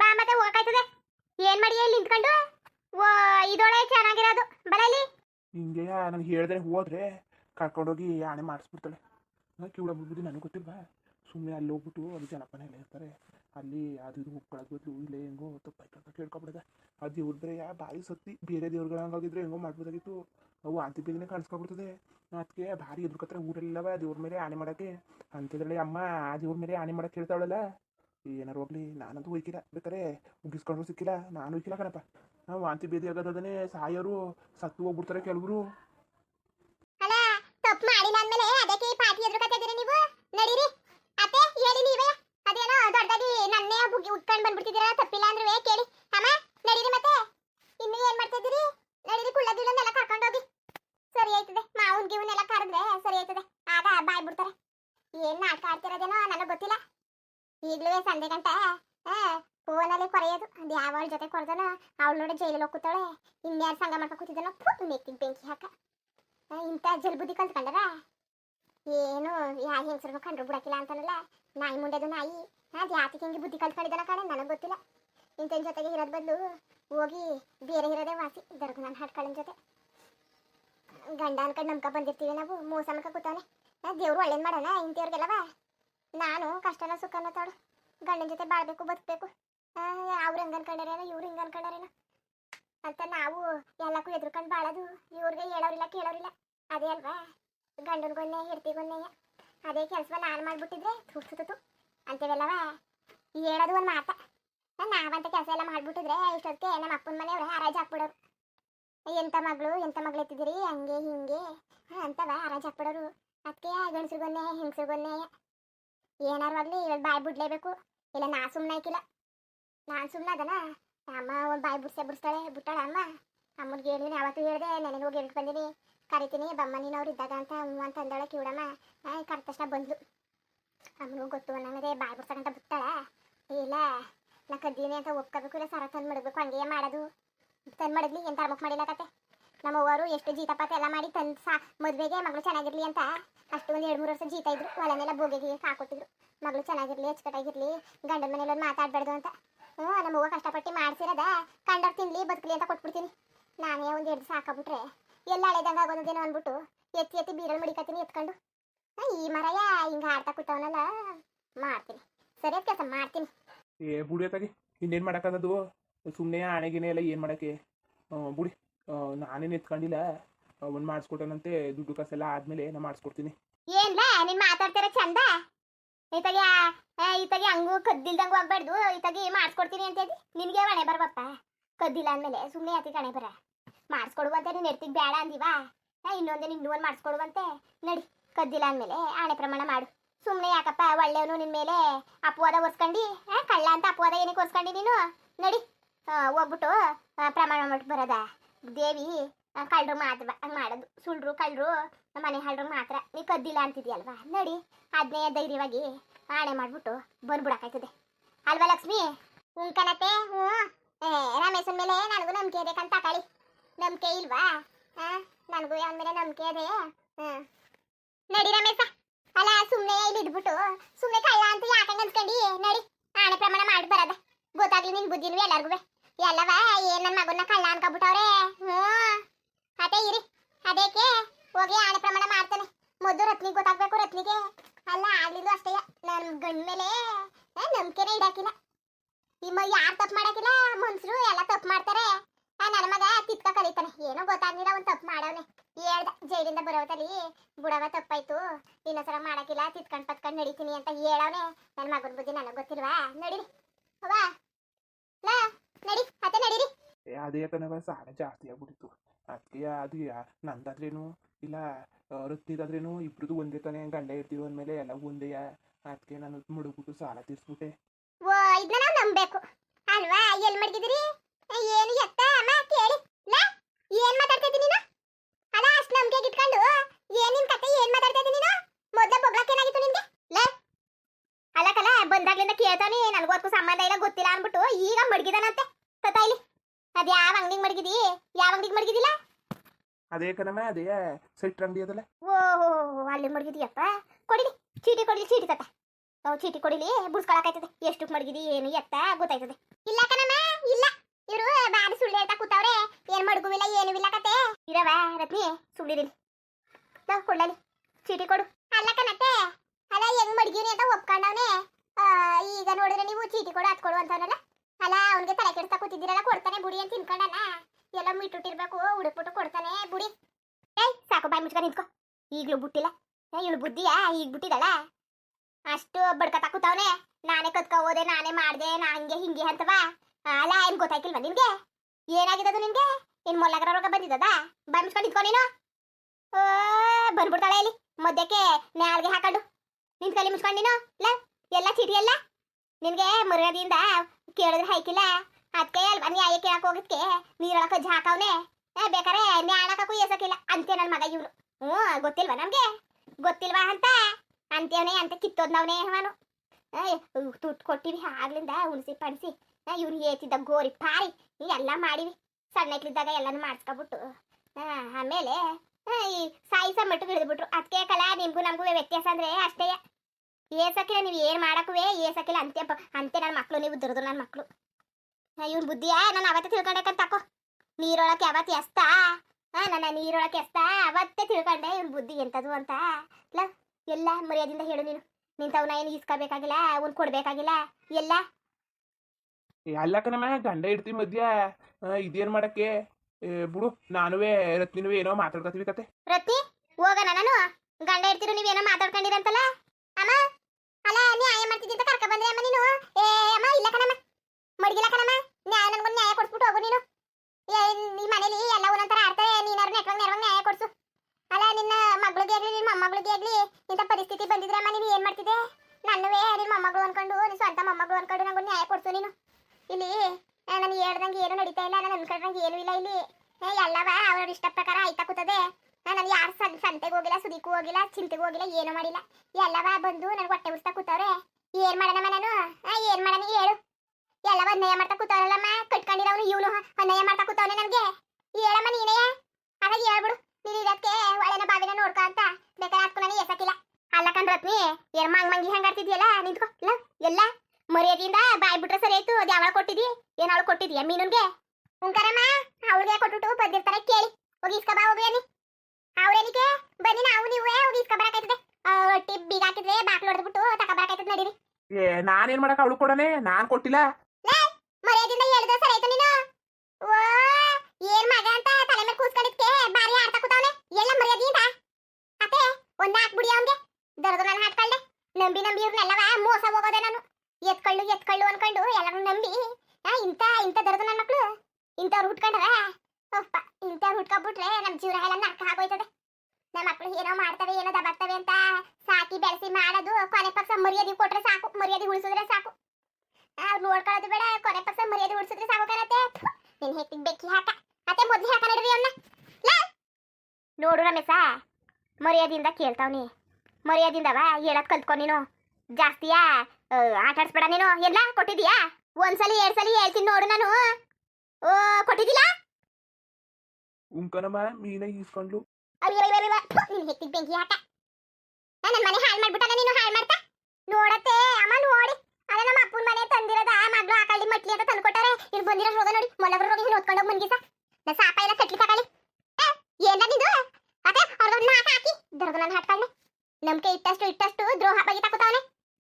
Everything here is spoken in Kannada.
ಬಾ ಮತ್ತೆ ಹೋಗಕ್ಕಾಯ್ತದೆ ಏನ್ ಮಾಡಿ ಇಲ್ಲಿ ನಿಂತ್ಕೊಂಡು? ಓ ಇದೊಳೆ ಚೆನ್ನಾಗಿರೋದು. ಬರಲಿ ಹಿಂಗೆ ನಾನು ಹೇಳಿದ್ರೆ ಹೋದ್ರೆ ಕರ್ಕೊಂಡೋಗಿ ಆಣೆ ಮಾಡಿಸ್ಬಿಡ್ತಾಳೆ. ಬಿಡ್ಬಿಟ್ಟು ನನಗೆ ಗೊತ್ತಿಲ್ವಾ? ಸುಮ್ಮನೆ ಅಲ್ಲಿ ಹೋಗ್ಬಿಟ್ಟು ಅಲ್ಲಿ ಜನಪನ ಎಲ್ಲ ಇರ್ತಾರೆ ಅಲ್ಲಿ ಅದು ಇದು ಉಪ್ಕೊಳ್ಳೋದು ಬದಲು ಇಲ್ಲೇ ಹೆಂಗೋ ತಪ್ಪಾಯ್ತು ಕೇಳ್ಕೊಬಿಡದೆ. ಆ ದೇವ್ರು ಬೇರೆ ಯಾ ಭಾರಿ ಸತ್ತಿ. ಬೇರೆ ದೇವ್ರುಗಳಂಗಾಗಿದ್ರೆ ಹೆಂಗೋ ಮಾಡ್ಬೋದಾಗಿತ್ತು. ಅವು ಅಂತಿ ಬೇಗನೆ ಕಾಣಿಸ್ಕೊಬಿಡ್ತದೆ. ಅದಕ್ಕೆ ಭಾರಿ ಎದುರ್ಕತ್ತಾರೆ ಊರೆಲ್ಲವ ದೇವ್ರ ಮೇಲೆ ಆಣೆ ಮಾಡೋಕ್ಕೆ. ಅಂತಿದ್ರಲ್ಲಿ ಅಮ್ಮ ಆ ದೇವ್ರ ಮೇಲೆ ಆಣೆ ಮಾಡಕ್ಕೆ ಹೇಳ್ತಾವಳಲ್ಲ ಏನಾರು ಹೋಗ್ಲಿ, ನಾನಂತೂ ಹೋಯ್ಕಿಲ್ಲ. ಬೇಕಾರೆ ಮುಗಿಸ್ಕೊಂಡ್ರು ಸಿಕ್ಕಿಲ್ಲ, ನಾನು ಹೋಯ್ಕಿಲ್ಲ ಕಣಪ್ಪ. ವಾಂತಿ ಬೇದಿ ಆಗೋದೇ ಸಾಯೋರು ಸತ್ತು ಹೋಗ್ಬಿಡ್ತಾರೆ ಕೆಲವರು ಅಲ್ಲ ತಪ್ಪು ಮಾಡಿಲ್ಲ ಅಂದ್ಮೇಲೆ ಅದಕ್ಕೆ ಈ ಪಾರ್ಟಿ ಎದುರುಕತ್ತಿದ್ದೀರಿ ನೀವು ನಡೀರಿ ಅತ್ತೆ ಹೇಳಿ ನೀವೇ ಅದೇನೋ ದೊಡ್ಡದಾಗಿ ನನ್ನೇ ಬುಗ್ಗಿ ಉಟ್ಕೊಂಡು ಬಂದ್ಬಿಡ್ತಿದ್ದೀರಾ ತಪ್ಪಿಲ್ಲ ಅಂದ್ರೆ ಕೇಳಿ ಅಮ್ಮ ನಡೀರಿ ಮತ್ತೆ ಇನ್ನು ಏನ್ ಮಾಡ್ತಿದ್ದೀರಿ ನಡೀರಿ ಕುಳ್ಳ ಗಿಳ್ಳನ್ನೆಲ್ಲ ಕರ್ಕೊಂಡೋಗಿ ಸರಿ ಆಯ್ತದೆ ಮಾವನ್ ಗಿವನ್ನೆಲ್ಲ ಕರೆದ್ರೆ ಸರಿ ಆಯ್ತದೆ ಆಗ ಬಾಯ್ ಬಿಡ್ತಾರೆ ಏನ್ ನಾಟಕ ಆಡ್ತಿರೋದೇನೋ ನನಗೆ ಗೊತ್ತಿಲ್ಲ ಈಗಲೂ ಸಂಜೆ ಗಂಟೆ? ಫೋನಲ್ಲಿ ಕೊರೆಯೋದು. ಅದು ಯಾವಳ ಜೊತೆ ಕೊಡ್ದನೋ ಅವಳು ನೋಡಿ ಜೈಲಲ್ಲಿ ಹೋಗ್ಕೊತಾಳೆ. ಇನ್ಯಾರು ಸಂಘ ಮಾಡ್ಕೊ ಕೂತಿದ್ದಾನೋ? ಫುಲ್ ಮೇಕಿನ ಬೆಂಕಿ ಹಾಕ. ಇಂಥ ಜಲ್ಬುದ್ದಿ ಕಲ್ತ್ಕೊಂಡಾರ? ಏನು ಯಾ ಹೆಂಗಸ್ರು ಕಂಡ್ರು ಬಿಡಕ್ಕಿಲ್ಲ ಅಂತಾನಲ್ಲ? ನಾಯಿ ಮುಂಡೆದು ನಾಯಿ. ಅದು ಯಾತಿಗೆ ಹಿಂಗೆ ಬುದ್ಧಿ ಕಲ್ತ್ಕೊಂಡಿದ್ದಾನ ಕಾಣೆ? ನನಗೆ ಗೊತ್ತಿಲ್ಲ. ಇಂಥನ ಜೊತೆಗೆ ಇರೋದ್ ಬದಲು ಹೋಗಿ ಬೇರೆ ಇರೋದೇ ವಾಸಿ. ದರ್ಗ ನಾನು ಹಾಡ್ಕಳಿನ ಜೊತೆ. ಗಂಡ ಅನ್ಕೊಂಡು ನಮ್ಕ ಬಂದಿರ್ತೀವಿ ನಾವು. ಮೋಸ ಮಾಡ್ಕ ಕೂತವನೆ. ದೇವ್ರು ಒಳ್ಳೇದು ಮಾಡೋಣ, ಇಂಥವ್ರಿಗೆಲ್ಲವ? ನಾನು ಕಷ್ಟನ ಸುಖನ ತಾಡು. ಗಂಡನ ಜೊತೆ ಬಾಳ್ಬೇಕು, ಬದುಕಬೇಕು. ಅವ್ರು ಹೆಂಗ್ ಅನ್ಕೊಂಡಾರೇನೋ, ಇವ್ರು ಹಿಂಗೆ ಅನ್ಕೊಂಡಾರೇನೋ? ಅಂತ ನಾವು ಎಲ್ಲಕ್ಕೂ ಎದುರ್ಕೊಂಡು ಬಾಳದು. ಇವ್ರಿಗೆ ಹೇಳೋರಿಲ್ಲ, ಕೇಳೋರಿಲ್ಲ. ಅದೇ ಅಲ್ವಾ? ಹಿಡ್ತಿ ಗೊನ್ಯಾಗ ಅದೇ ಕೆಲಸ ನಾನು ಮಾಡ್ಬಿಟ್ಟಿದ್ರೆ ತುರ್ಸುತ್ತು ಅಂತೇವೆಲ್ಲವ? ಹೇಳೋದು ಒಂದು ಮಾತ. ನಾವಂತ ಕೆಲಸ ಎಲ್ಲ ಮಾಡ್ಬಿಟ್ಟಿದ್ರೆ ಇಷ್ಟೊತ್ತಿಗೆ ನಮ್ಮ ಅಪ್ಪನ ಮನೆಯವ್ರು ಹರಾಜ್ ಹಾಕ್ಬಿಡೋರು ಎಂತ ಮಗಳು ಎಂತ ಮಗಳು ಎತ್ತಿದಿರಿ ಹಂಗೆ, ಹಿಂಗೆ. ಅಂತವ, ಹರಾಜ್ ಹಾಕ್ಬಿಡೋರು ಅದಕ್ಕೆ ಗಂಡಸ್ರಿಗೊನ್ನೆ, ಹೆಂಗಸ್ರಿಗೊನ್ನೆ. ಏನಾರು ಆಗಲಿ ಇವಾಗ ಬಾಯ್ ಬಿಡ್ಲೇಬೇಕು. ಇಲ್ಲ ನಾ ಸುಮ್ಮನೆ ಆಯ್ಕಿಲ್ಲ ನಾನು ಸುಮ್ಮನೆ ಅದನ. ಅಮ್ಮ ಒಂದು ಬಾಯಿ ಬಿಡ್ಸೆ ಬಿಡಿಸ್ತಾಳೆ. ಬಿಟ್ಟಾಳ ಅಮ್ಮ. ಅಮ್ಮನಿಗೆ ಹೇಳಿನಿ ಯಾವತ್ತೂ ಹೇಳಿದೆ ನೆನೆ ಹೋಗಿ ಹೇಳ್ಬಿಟ್ಟು ಬಂದೀನಿ. ಕರಿತೀನಿ, ಬಮ್ಮನಿನವ್ರು ಇದ್ದಾಗ ಅಂತ ಅಮ್ಮ ಅಂತ ಅಂದಾಳೆ ಕಿವಡಮ್ಮ ಕರೆದ ತಕ್ಷಣ ಬಂದ್ಲು. ಅಮ್ಮನಿಗೂ ಗೊತ್ತು, ಅನ್ನಂಗದೆ ಬಾಯಿ ಬಿಡ್ಸಕ್ಕಂತ ಬಿಡ್ತಾಳೆ ಇಲ್ಲ, ನಾ ಕದ್ದೀನಿ ಅಂತ ಒಪ್ಕೋಬೇಕು, ಇಲ್ಲ ಸರ ತಂದು ಮಾಡಬೇಕು ಹಂಗೆ ಮಾಡೋದು. ತಂದು ಮಾಡಿದ್ಲಿ ಎಂತ ಅರ್ಮಕ್ ಮಾಡಿಲ್ಲ ಕತೆ. ನಮ್ಮ ಅವ್ವರು ಎಷ್ಟು ಜೀತಪಾತ ಎಲ್ಲ ಮಾಡಿ ತಂದು ಸಾ, ಮದುವೆಗೆ ಮಗಳು ಚೆನ್ನಾಗಿರ್ಲಿ ಅಂತ ಅಷ್ಟು ಒಂದು ಎರಡು ಮೂರು ವರ್ಷ ಜೀತ ಇದ್ರು. ಹೊಲನೆಲ್ಲ ಬೋಗೆಗೆ ಹಾಕೊಟ್ಟಿದ್ರು ಮಗಳು ಚೆನ್ನಾಗಿರ್ಲಿ, ಅಚ್ಚುಕಟ್ಟಾಗಿರ್ಲಿ, ಗಂಡನ ಮನೇಲಿ ಒಂದು ಮಾತಾಡಬಾರ್ದು ಅಂತ. ಹ್ಞೂ ನಮ್ಮವ್ವ ಕಷ್ಟಪಟ್ಟು ಮಾಡ್ಸಿರೋದ ಕಂಡವ್ರು ತಿನ್ಲಿ, ಬದುಕಲಿ ಅಂತ ಕೊಟ್ಬಿಡ್ತೀನಿ. ನಾನೇ ಒಂದು ಎರಡು ಸಾಕಾಗ್ಬಿಟ್ರೆ ಎಲ್ಲ ಹಳೆದಂಗ ದಿನ ಅಂದ್ಬಿಟ್ಟು ಎತ್ತಿ ಎತ್ತಿ ಬೀರಲ್ ಮಡಿಕತ್ತೀನಿ ಎತ್ಕೊಂಡು. ಈ ಮರಯ ಹಿಂಗೆ ಆಡ್ತಾ ಕೂತವನಲ್ಲ, ಮಾಡ್ತೀನಿ. ಸರಿ ಕೆಲಸ ಮಾಡ್ತೀನಿ. ಏ ಬುಡಿಯತ್ತಾಗಿ ಇನ್ನೇನು ಮಾಡೋಕ್ಕದು ಸುಮ್ಮನೆ ಆಣೆಗಿನೇ ಎಲ್ಲ ಏನು ಮಾಡೋಕ್ಕೆ? ಬುಡಿ. ನಾನೇನು ಎತ್ಕೊಂಡಿಲ್ಲ. ಒಂದು ಮಾಡಿಸ್ಕೊಟ್ಟನಂತೆ, ದುಡ್ಡು ಕಾಸೆಲ್ಲ ಆದಮೇಲೆ ನಾ ಮಾಡಿಸ್ಕೊಡ್ತೀನಿ. ಏನ್ಲ, ನೀನ್ ಮಾತಾಡ್ತಿರ ಚಂದ? ಈತಗೆ ಈತಗೆ ಹಂಗು ಕದ್ದಿಲ್ದಂಗು ಹೋಗ್ಬಾರ್ದು ಈತಗೆ ಮಾಡಿಸ್ಕೊಡ್ತೀನಿ ಅಂತ ಹೇಳಿ ನಿನಗೆ ಹಣೆ ಬರ್ಬಪ್ಪ ಕದ್ದಿಲ್ಲ ಅಂದ್ಮೇಲೆ ಸುಮ್ಮನೆ ಯಾತಿ ಕಣೆ ಬರ? ಮಾಡಿಸ್ಕೊಡುವಂತೆ ನೀನು ಎರ್ತಿಗೆ ಬೇಡ ಅಂದಿವಾ? ನಾ ಇನ್ನೊಂದೇ ನಿನ್ನ ಒಂದು ಮಾಡಿಸ್ಕೊಡುವಂತೆ. ನಡಿ, ಕದ್ದಿಲ್ಲ ಅಂದ್ಮೇಲೆ ಆಣೆ ಪ್ರಮಾಣ ಮಾಡು. ಸುಮ್ಮನೆ ಯಾಕಪ್ಪ ಒಳ್ಳೆಯವನು ನಿನ್ನ ಮೇಲೆ ಅಪವಾದ ಒರ್ಸ್ಕೊಂಡು? ಕಳ್ಳ ಅಂತ ಅಪವಾದ ಏನಕ್ಕೆ ಒರ್ಸ್ಕೊಂಡು ನೀನು? ನಡಿ ಹೋಗ್ಬಿಟ್ಟು ಪ್ರಮಾಣ ಮಾಡ್ಬಿಟ್ಟು ಬರೋದ? ದೇವಿ ಕಳ್ಳರು ಮಾತ್ರ ಹಂಗೆ ಮಾಡೋದು. ಕಳ್ಳರು ನಮ್ಮ ಮನೆ ಹಳ್ಳರು ಮಾತ್ರ. ನೀ ಕದ್ದಿಲ್ಲ ಅಂತಿದ್ಯಲ್ವಾ? ನೋಡಿ ಅದನ್ನೇ ಧೈರ್ಯವಾಗಿ ಆಣೆ ಮಾಡಿಬಿಟ್ಟು ಬಂದ್ಬಿಡಕ್ಕಾಯ್ತದೆ ಅಲ್ವಾ ಲಕ್ಷ್ಮಿ? ಹ್ಞೂ ಕಣತೆ ಹ್ಞೂ. ರಮೇಶನ್ ಮೇಲೆ ನನಗೂ ನಂಬಿಕೆ ಇದೆ ಕಂತ ಕಳಿ. ನಂಬಿಕೆ ಇಲ್ವಾ? ಹಾಂ ನನಗೂ ಅವನ ಮೇಲೆ ನಂಬಿಕೆ ಇದೆ? ಹಾಂ ನಡಿ ರಮೇಶ. ಅಲ್ಲ ಸುಮ್ಮನೆ ಇಲ್ಲಿ ಇದ್ಬಿಟ್ಟು ಸುಮ್ಮನೆ ಕಳ್ಳ ಅಂತ ಯಾಕಂಗೆ ಅನ್ಸ್ಕೊಂಡಿ? ನಡಿ, ಆಣೆ ಪ್ರಮಾಣ ಮಾಡಿ ಬರದ ಗೊತ್ತಾಗ್ಲಿ ನಿನ್ ಬುದ್ಧಿನೂ ಎಲ್ಲರಿಗೂ ಎಲ್ಲವ, ಏನ್ ನನ್ನ ಮಗನ್ನ ಕಳ್ಳ ಅನ್ಕೊಬಿಟ್ಟವ್ರೆ? ಹ್ಞೂ. ಅದೇ ಇರಿ ಅದಕ್ಕೆ ಹೋಗಿ ಆಣೆ ಪ್ರಮಾಣ ಮಾಡ್ತಾನೆ. ಮೊದಲು ರತ್ನಿಗೆ ಗೊತ್ತಾಗ್ಬೇಕು ರತ್ನಿಗೆ. ಅಲ್ಲ, ಆಗ್ಲಿಲ್ಲ ಅಷ್ಟೇ. ನನ್ನ ಗಂಡ ಮೇಲೆ ನಂಬಿಕೆನೇ ಇಡಾಕಿಲ್ಲ. ನಿಮ್ಮ ಯಾರು ತಪ್ಪು ಮಾಡಾಕಿಲ್ಲ? ಮನ್ಸರು ಎಲ್ಲ ತಪ್ಪು ಮಾಡ್ತಾರೆ. ನನ್ನ ಮಗ ತಿತ್ಕ ಕಲಿತಾನೆ. ಏನೋ ಗೊತ್ತಾಗ್ಲಿಲ್ಲ ಒಂದು ತಪ್ಪು ಮಾಡವನೆ. ಹೇಳ್ದ, ಜೈಲಿಂದ ಬರೋವತ್ತಲ್ಲಿ, ಬುಡವ ತಪ್ಪಾಯ್ತು. ಇನ್ನೊಂದ್ಸಲ ಮಾಡಾಕಿಲ್ಲ, ತಿತ್ಕೊಂಡ್ ಪತ್ಕೊಂಡ್ ನಡೀತೀನಿ ಅಂತ ಹೇಳವನೆ. ನನ್ನ ಮಗನ ಬುದ್ಧಿ ನನಗೆ ಗೊತ್ತಿಲ್ವಾ? ನಡೀರಿ. ಅವ್ವಾ. ಲಾ. ನಡಿ ಅತ್ತೆ ನಡೀರಿ. ಅದೇ ಯಾಕಂದ್ರೆ ಸಾಲ ಜಾಸ್ತಿ ಆಗ್ಬಿಟ್ಟಿತ್ತು. ಅದಕ್ಕೆ ಅದು ನಂದಾದ್ರೇನು ಇಲ್ಲ ರತ್ನಿದಾದ್ರೇನು ಇಬ್ರದ್ದು ಒಂದೇ ತಾನೇ ಗಂಡ ಇರ್ತೀವಿ ಅಂದಮೇಲೆ ಎಲ್ಲ ಒಂದೇ ಅದಕ್ಕೆ ನಾನು ಮುಡುಗ್ಬಿಟ್ಟು ಸಾಲ ತೀರ್ಸ್ಬಿಟ್ಟೆ. ಓ ಇದನ್ನ ನಾವು ನಂಬೇಕು ಅಲ್ವಾ ಎಲ್ಲಿ ಮಡಗಿದಿರಿ ಏನು ಎತ್ತ? ಅಮ್ಮ ಕೇಳಿ. ಲಾ ಏನ್ ಮಾತಾಡ್ತಾ ಇದ್ದೀನಿ ನೀನು? ಅಲ್ಲ ಅಷ್ಟು ನಂಬಿಕೆ ಇಟ್ಕೊಂಡು ಏನ್ ನಿನ್ ಕತೆ ಏನ್ ಮಾತಾಡ್ತಾ ಇದ್ದೀನಿ ನೀನು? ಮೊದ್ಲ ಬೊಗ್ಲಕ್ಕೆ ಏನಾಗಿತ್ತು ನಿನ್ಗೆ ಲೇ! ಅಲ್ಲ ಕಲ ಬಂದಾಗ್ಲಿಂದ ಕೇಳ್ತಾನೆ ನನಗೂ ಅದಕ್ಕೂ ಸಂಬಂಧ ಇಲ್ಲ ಗೊತ್ತಿಲ್ಲ ಅನ್ಬಿಟ್ಟು ಈಗ ಮಡಗಿದಾನಂತೆ. ತತಾಯ್ಲಿ ಅದ ಯಾವ ಅಂಗಡಿಗೆ ಮಡಗಿದಿ? ಯಾವ ಅಂಗಡಿಗೆ ಮಡಗಿದಿಲ್ಲ? ಅದೇ ಕಣಮ್ಮ ಅದೇ ಸೆಟ್ ಅಂಗಡಿ ಅದಲ್ಲ. ಓಹೋ ಅಲ್ಲಿ ಮಡಗಿದಿಯಪ್ಪ. ಕೊಡಿಲಿ ಚೀಟಿ ಕೊಡಿಲಿ ಚೀಟಿ ತತ್ತ ಅವ್ ಚೀಟಿ ಕೊಡಿಲಿ ಬುಡ್ಸ್ಕೊಳಕಾಯ್ತದೆ ಎಷ್ಟಕ್ಕೆ ಮಡಗಿದಿ ಏನು ಎತ್ತ ಗೊತ್ತಾಯ್ತದೆ. ಇಲ್ಲ ಕಣಮ್ಮ ಇಲ್ಲ. ಇವರು ಬಾರಿ ಸುಳ್ಳು ಹೇಳ್ತಾ ಕೂತವ್ರೆ. ಏನ್ ಮಡಗುವಿಲ್ಲ ಏನು ಇಲ್ಲ ಕತೆ. ಇರವ ರತ್ನಿ ಸುಳ್ಳಿರಿಲಿ ನಾವ್ ಕೊಡ್ಲಲಿ ಚೀಟಿ ಕೊಡು. ಅಲ್ಲ ಕಣತ್ತೆ ಅಲ್ಲ ಹೆಂಗ್ ಮಡಗಿರಿ ಅಂತ ಒಪ್ಕೊಂಡವನೆ. ಈಗ ನೋಡಿದ್ರೆ ನೀವು ಚೀಟಿ ಕೊಡು ಹತ್ಕೊಡು ಕೊಡು ಅಂತವನಲ್ಲ. ಅಲ್ಲ, ಅವ್ನಿಗೆ ತಲೆ ಕೆಡ್ತಾ ಕೂತಿದ್ದೀರಲ್ಲ, ಕೊಡ್ತಾನೆ ಬುಡಿ ಅಂತ ತಿನ್ಕೊಂಡನ ಎಲ್ಲ ಮಿಟ್ಟುಟ್ಟಿರ್ಬೇಕು ಹುಡುಕ್ಬಿಟ್ಟು ಕೊಡ್ತಾನೆ ಬುಡಿ. ಏಯ್, ಸಾಕು, ಬಾಯಿ ಮುಚ್ಕೊಂಡು ನಿಂತ್ಕೊ. ಈಗ್ಲೂ ಬುಟ್ಟಿಲ್ಲ. ಇವಳು ಬುದ್ಧಿಯಾ? ಈಗ ಬಿಟ್ಟಿದಳ ಅಷ್ಟು ಬಡ್ಕ ಕೂತವನೆ. ನಾನೇ ಕತ್ಕೊ ಹೋದೆ, ನಾನೇ ಮಾಡ್ದೆ, ನಾ ಹಂಗೆ ಹಿಂಗೆ ಅಂತವಾ. ಅಲ್ಲ, ಏನ್ ಗೊತ್ತಾಯ್ಕಿಲ್ವಾ ನಿನ್ಗೆ? ಏನಾಗಿದದು ನಿನ್ಗೆ? ಮೊಲ್ಲಗರ ರೋಗ ಬಂದಿದ್ದದ? ಬಾಯಿ ಮುಚ್ಕೊಂಡು ನಿಂತ್ಕೊ ನೀನು. ಬಂದ್ಬಿಡ್ತಾಳೆ ಇಲ್ಲಿ. ಮಧ್ಯಕ್ಕೆ ನ್ಯಾಲ್ಗೆ ಹಾಕೊಂಡು. ನಿಂತ್ಕಲ್ಲಿ ಮುಚ್ಕೊಂಡು ನೀನು. ಲ, ಎಲ್ಲ ಚೀಟಿ ಎಲ್ಲ? ನಿನ್ಗೆ ಮರ್ಯಾದೆಯಿಂದ ಕೇಳಿದ್ರೆ ಹೈಕಿಲ್ಲ? ಅದಕ್ಕೆ ಅಲ್ವಾ ನ್ಯಾಯ ಕೇಳಕ್ ಹೋಗಿದ್ಕೆ? ನೀರೊಳಕ ಜಾಕವ್ನೆ ಬೇಕಾರೆ ನ್ಯಾಯಕ್ಕೂ ಎಸಕಿಲ್ಲ ಅಂತೆ ನನ್ನ ಮಗ ಇವನು ಹ್ಞೂ, ಗೊತ್ತಿಲ್ವಾ ನಮಗೆ? ಗೊತ್ತಿಲ್ವಾ ಅಂತ? ಅಂತೇವನೇ ಅಂತ ಕಿತ್ತೋದ್ನವನೇ ಅವನು. ತುಟ್ಟು ಕೊಟ್ಟಿವಿ ಆಗ್ಲಿಂದ ಉಣಿಸಿ ಪಣಿಸಿ. ಇವ್ರು ಏತಿದ್ದ ಗೋರಿ ಪಾರಿ. ಎಲ್ಲ ಮಾಡಿವಿ. ಸಣ್ಣಕ್ಲಿದ್ದಾಗ ಎಲ್ಲಾನು ಮಾಡಿಸ್ಕೊಬಿಟ್ಟು. ಆಮೇಲೆ ಈ ಸಾಯಿಸ ಮಟ್ಟಿಗೆ ಹಿಡಿದ್ಬಿಟ್ರು ಅದಕ್ಕೆ ಕಲ, ನಿಮಗೂ ನಮಗೂ ವ್ಯತ್ಯಾಸ ಅಂದ್ರೆ ಅಷ್ಟೇ. ಏಸಕ್ಕಿಲ್ಲ ನೀವು ಏನು ಮಾಡಕ್ಕುವೆ? ಏಸಕ್ಕಿಲ್ಲ ಅಂತೆ ಅಂತೆ ನನ್ನ ಮಕ್ಕಳು ನೀವು ದುರ್ದು ನನ್ನ ಮಕ್ಕಳು ಇವ್ನ ಬುದ್ಧಿಯಾ ನಾನು ಅವತ್ತೇ ತಿಳ್ಕೊಂಡಕ್ಕಂತ ತಕೋ ನೀರೊಳಕ್ಕೆ ಯಾವತ್ತು ಎಸ್ತಾ? ಹಾಂ ನನ್ನ ನೀರೊಳಕ್ಕೆ ಎಸ್ತಾ? ಅವತ್ತೇ ತಿಳ್ಕೊಂಡೆ ಇವ್ನ ಬುದ್ಧಿ ಎಂಥದ್ದು ಅಂತ. ಇಲ್ಲ ಎಲ್ಲ ಮರ್ಯಾದಿಂದ ಹೇಳು ನೀನು. ನಿಂತವನ್ನ ಏನು ಇಸ್ಕೋಬೇಕಾಗಿಲ್ಲ ಅವ್ನು ಕೊಡ್ಬೇಕಾಗಿಲ್ಲ? ಎಲ್ಲ? ಏ, ಅಲ್ಲ ಕಣಮ್ಮ ಗಂಡ ಇಡ್ತಿ ಮಧ್ಯ ಇದೇನ್ ಮಾಡಕ್ಕೆ? ಬಿಡು ನಾನುವೇ ರತ್ನಿನುವೆ ಏನೋ ಮಾತಾಡ್ಕೊತೀವಿ ಕತೆ. ರತ್ನಿ ಹೋಗೋಣ ನಾನು? ಗಂಡ ಇಡ್ತಿರು ನೀವೇನೋ ಮಾತಾಡ್ಕೊಂಡಿರಂತಲ್ಲ? ಅಮ್ಮ? ಅಲ್ಲ ನ್ಯಾಯ ಮಾಡ್ತಿದ್ದಿ ಅಂತ ಕರ್ಕ ಬಂದ್ರೆ ಅಮ್ಮ ನೀನು. ಏ, ಅಮ್ಮ, ಇಲ್ಲ ಕಣಮ್ಮ. ಮಡಗಿಲ್ಲ ಕಣಮ್ಮ. ನ್ಯಾಯ, ನನ್ಗೊಂದು ನ್ಯಾಯ ಕೊಡ್ಸ್ಬಿಟ್ಟು ಹೋಗು ನೀನು. ಈ ಮನೇಲಿ ಎಲ್ಲ ಒಂದೊಂಥರ ಆಡ್ತಾರೆ. ನೀನಾರು ನೆಟ್ವಾಗ ನೆರವಾಗ ನ್ಯಾಯ ಕೊಡ್ಸು. ಅಲ್ಲ, ನಿನ್ನ ಮಗಳಿಗೆ ಆಗ್ಲಿ ನಿನ್ನ ಮೊಮ್ಮಗಳಿಗೆ ಆಗ್ಲಿ, ಇಂಥ ಪರಿಸ್ಥಿತಿ ಬಂದಿದ್ರೆ ಅಮ್ಮ ನೀನು ಏನ್ ಮಾಡ್ತಿದ್ದೆ? ನನ್ನವೇ ನಿನ್ನ ಮೊಮ್ಮಗಳು ಅನ್ಕೊಂಡು ಸ್ವಂತ ಮೊಮ್ಮಗಳು ಅನ್ಕೊಂಡು ನಂಗೊಂದು ನ್ಯಾಯ ಕೊಡ್ಸು ನೀನು. ಇಲ್ಲಿ ನಾನು ಹೇಳ್ದಂಗೆ ಏನು ನಡೀತಾ ಇಲ್ಲ, ನಾನು ಅನ್ಕೊಂಡಂಗೆ ಏನೂ ಇಲ್ಲ ಇಲ್ಲಿ. ಎಲ್ಲವ ಅವ್ರ ಇಷ್ಟ ಪ್ರಕಾರ ಆಯ್ತಾ ಕೂತದೆ. ನಾನು ಯಾರು ಸಂ ಸಂತೆಗೆ ಹೋಗಿಲ್ಲ, ಸುದಿಕ್ಕೂ ಹೋಗಿಲ್ಲ, ಚಿಂತೆಗೆ ಹೋಗಿಲ್ಲ, ಏನು ಮಾಡಿಲ್ಲ. ಎಲ್ಲವ ಬಂದು ನನಗೆ ಹೊಟ್ಟೆ ಉಸ್ತಾ ಕೂತವ್ರೆ. ಏನ್ ಮಾಡೋಣಮ್ಮ ನಾನು? ಏನ್ ಮಾಡೋಣ ಹೇಳು. ಎಲ್ಲ ಅನ್ಯಾಯ ಮಾಡ್ತಾ ಕೂತವ್ರಲ್ಲಮ್ಮ. ಕಟ್ಕೊಂಡಿರೋನು ಇವನು ಅನ್ಯಾಯ ಮಾಡ್ತಾ ಕೂತವನೆ ನನಗೆ. ಹೇಳಮ್ಮ ನೀನೇ. ಹಾಗಾಗಿ ಹೇಳ್ಬಿಡು. ನೀನು ಇದಕ್ಕೆ ಒಳ್ಳೆನ ಬಾವಿನ ನೋಡ್ಕೊ ಅಂತ. ಬೇಕಾದ್ರೆ ಅದಕ್ಕೂ ನನಗೆ ಎಸಕಿಲ್ಲ. ಅಲ್ಲ ಕಣ್ ರತ್ನಿ ಮಂಗ್ ಮಂಗಿ ಹೆಂಗಾಡ್ತಿದ್ಯಲ್ಲ? ನಿಂತ್ಕೋ. ಇಲ್ಲ, ಎಲ್ಲ ಮರ್ಯಾದಿಂದ ಬಾಯ್ ಬಿಟ್ರೆ ಸರಿ ಆಯ್ತು. ಅದು ಯಾವಾಗ ಕೊಟ್ಟಿದಿ? ಏನ್ ಅವಳು ಕೊಟ್ಟಿದ್ಯಾ ಮೀನುನ್ಗೆ? ಉಂಕರಮ್ಮ ಅವಳಿಗೆ ಕೊಟ್ಬಿಟ್ಟು ಬಂದಿರ್ತಾರೆ ಕೇಳಿ. ಹೋಗಿ ಇಸ್ಕ ಬಾ ಹೋಗಿ ಅವ್ರೇನಿಕೆ ಬನ್ನಿ ನಾವು ನೀವೇ ಹೋಗಿ ಇಸ್ಕ ಬರಕಾಯ್ತದೆ ಒಟ್ಟಿ ಬೀಗ ಹಾಕಿದ್ರೆ ಬಾಕ್ಲು ಹೊಡೆದ್ಬಿಟ್ಟು ತಕ ಬರಕಾಯ್ತದೆ ನಡೀರಿ. ಏ ನಾನೇನ್ ಮಾಡಕ್ ಅವಳು ಕೊಡನೆ? ನಾನ್ ಕೊಟ್ಟಿಲ್ಲ. ಮರ್ಯಾದಿಂದ ಹೇಳಿದ್ರೆ ಸರಿ ಆಯ್ತು ನೀನು? ಓ ಏನ್ ಮಗ ಅಂತ ತಲೆ ಮೇಲೆ ಕೂಸ್ಕೊಂಡಿದ್ಕೆ ಬಾರಿ ಆಡ್ತಾ ಕೂತವನೆ. ಎಲ್ಲ ಮರ್ಯಾದೆಯಿಂದ? ಅತ್ತೆ ಒಂದ್ ಹಾಕ್ಬಿಡಿ ಅವ್ನ್ಗೆ. ದರದ ನಾನು ಹಾಕ್ಕಳ್ದೆ. ನಂಬಿ ನಂಬಿ ಇವ್ರನ್ನೆಲ್ಲವ ಮೋಸ ಹೋಗೋದೆ ನಾನು. ಎತ್ಕೊಳ್ಳು ಎತ್ಕೊಳ್ಳು ಅನ್ಕೊಂಡು ಎಲ್ಲರೂ ನಂಬಿ ಇಂಥ ಇಂಥ ದರದ ನನ್ನ ಮಕ್ಕಳು ಇಂಥವ್ರು ಹುಟ್ಕೊಂಡ್ರ ಹುಟ್ಕೊಬಿಟ್ರೆ ನಮ್ ಜೀವನ ಎಲ್ಲ ನರ್ಕ ಆಗೋಯ್ತದೆ. ನಮ್ಮ ಮಕ್ಕಳು ಏನೋ ಮಾಡ್ತವೆ ಏನೋ ದಬಾಕ್ತವೆ ಅಂತ ಸಾಕಿ ಬೆಳೆಸಿ ಮಾಡೋದು ಕೊನೆ ಪಕ್ಷ ಮರ್ಯಾದೆ ಕೊಟ್ರೆ ಸಾಕು ಮರ್ಯಾದೆ ಉಳಿಸಿದ್ರೆ ಸಾಕು. ಅವ್ರು ನೋಡ್ಕೊಳ್ಳೋದು ಬೇಡ ಕೊನೆ ಪಕ್ಷ ಮರ್ಯಾದೆ ಉಳಿಸಿದ್ರೆ ಸಾಕು ಕಣತ್ತೆ. ನಿನ್ ಹೆತ್ತಿಗೆ ಬೆಕ್ಕಿ ಹಾಕ. ಅತ್ತೆ ಮೊದ್ಲು ಹಾಕ ನಡ್ರಿ ಅವನ್ನ ನೋಡು ರಮೇಶ ಮರ್ಯಾದಿಂದ ಕೇಳ್ತಾವ್ನಿ ಮರ್ಯಾದಿಂದವ ಹೇಳಕ್ ಕಲ್ತ್ಕೊ ನೀನು. ಜಾಸ್ತಿಯಾ ಆ, ಆಟ ಆಡ್ಸ್ಬೇಡ ನೀನು. ಎಲ್ಲ ಕೊಟ್ಟಿದ್ಯಾ ಒಂದ್ಸಲಿ ಎರಡ್ ಸಲಿ ಹೇಳ್ತೀನಿ ನೋಡು ನಾನು. ಓ ಕೊಟ್ಟಿದ್ದಿಲ್ಲ ಉಂಕನಮ್ಮ ಮೀನ ಈಸ್ಕೊಂಡ್ಲು ನಿನ್ ಹೆತ್ತಿಗೆ ಬೆಂಕಿ ಹಾಕ ನನ್ನ ಮನೆ ಹಾಳು ಮಾಡ್ಬಿಟ್ಟ ನೀನು ಹಾಳು ಮಾಡ್ತಾ ನೋಡತ್ತೆ ಅಮ್ಮ ನೋಡಿ ಅದ ನಮ್ಮ ಅಪ್ಪನ ಮನೆ ತಂದಿರೋದ ಮಗ್ಳು ಆಕಳಿ ಮಟ್ಲಿ ಅಂತ ತಂದ್ಕೊಟ್ಟಾರೆ ಇಲ್ಲಿ ಬಂದಿರೋ ರೋಗ ನೋಡಿ ಮೊಲಗರ ರೋಗ ಹಿಂಗೆ ಹೊತ್ಕೊಂಡೋಗಿ ಮನ್ಗಿಸ ನಾ ಸಾಪ ಎಲ್ಲ ಕಟ್ಲಿ ತಗೊಳ್ಳಿ ಏನ ನಿಂದು ಅತ್ತೆ ಅವ್ರನ್ನ ಹಾಕ ಹಾಕಿ ದರ್ದ ನನ್ನ ಹಾಕ್ಕೊಂಡೆ ನಂಬಿಕೆ ಇಟ್ಟಷ್ಟು ಇಟ್ಟಷ್ಟು ದ್ರೋಹ ಬಗ್ಗೆ ತಗೋತಾವನೆ